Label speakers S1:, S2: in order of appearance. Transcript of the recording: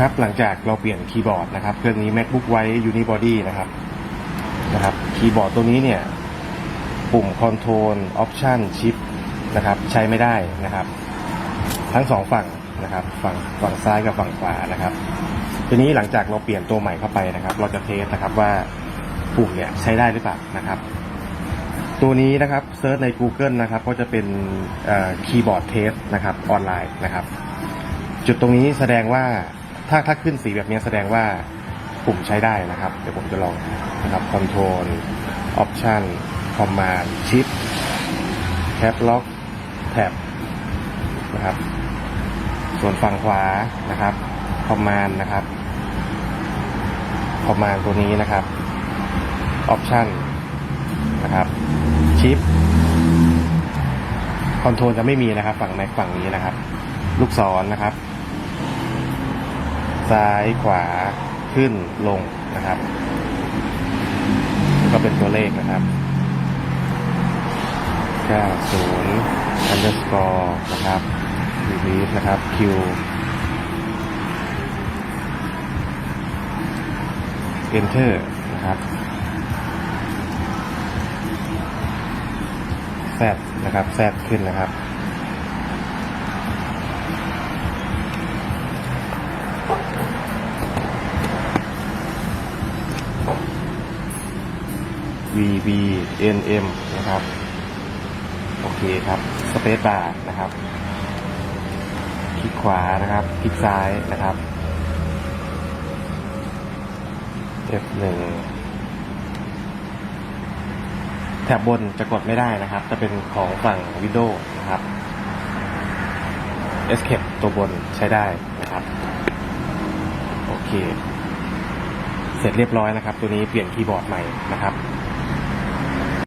S1: ครับหลังจากเราเปลี่ยนคีย์บอร์ดนะครับเครื่องนี้ macbook ไว้ unibody นะครับนะครับคีย์บอร์ดตัวนี้เนี่ยปุ่ม control option shift นะครับใช้ไม่ได้นะครับ ทั้งสองฝั่งนะครับฝั่งฝั่งซ้ายกับฝั่งขวานะครับ ทีนี้หลังจากเราเปลี่ยนตัวใหม่เข้าไปนะครับ เราจะเทสนะครับว่าปุ่มเนี่ยใช้ได้หรือเปล่านะครับ ตัวนี้นะครับเซิร์ชใน Google นะครับ ก็จะเป็นคีย์บอร์ดเทสนะครับออนไลน์นะครับ จุดตรงนี้แสดงว่า ถ้าถ้าขึ้นสีแบบนี้แสดงว่าปุ่มใช้ได้นะครับ เดี๋ยวผมจะลองนะครับ Control Option Command Shift Tab Lock Tab นะครับ ส่วนฝั่งขวานะครับ Command นะครับ Command ตัวนี้นะครับ Option นะครับ Shift คอนโทรลจะไม่มีนะครับ ฝั่งแม็กฝั่งนี้นะครับ ลูกศรนะครับ ซ้ายขวาขึ้นลงนะครับแล้วก็เป็นตัวเลขนะครับ 90 underscore นะครับ release นะครับ Q enter นะครับแซดนะครับแซดขึ้นนะครับ V B N M นะครับ โอเคครับ สเปซบาร์นะครับ คลิกขวานะครับ คลิกซ้ายนะครับ F1 แถบบนจะกดไม่ได้นะครับ จะเป็นของฝั่ง Windows นะครับ Escape ตัวบนใช้ได้นะครับ โอเค เสร็จเรียบร้อยนะครับ ตัวนี้เปลี่ยนคีย์บอร์ดใหม่นะครับ